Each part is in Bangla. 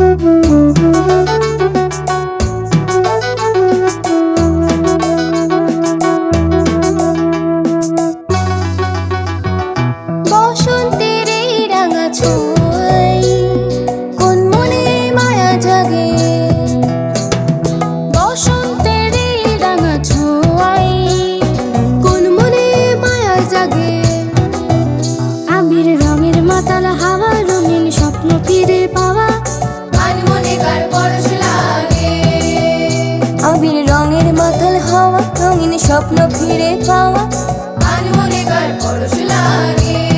Música আবির রঙের মাতাল হাওয়া রঙিন স্বপ্ন ফিরে পাওয়া। আনমনে কার পরশ লাগে?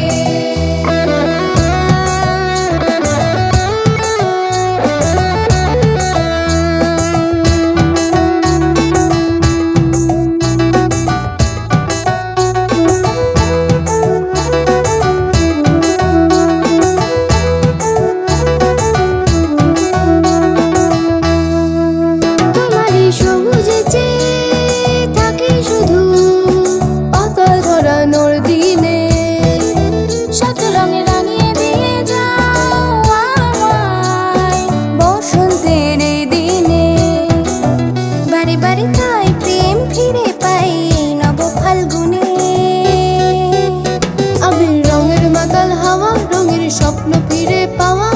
স্বপ্ন ফিরে পাওয়া।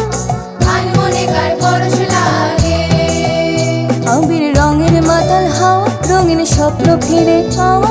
আবির রঙের মাতাল হাওয়া রঙিন স্বপ্ন ফিরে পাওয়া।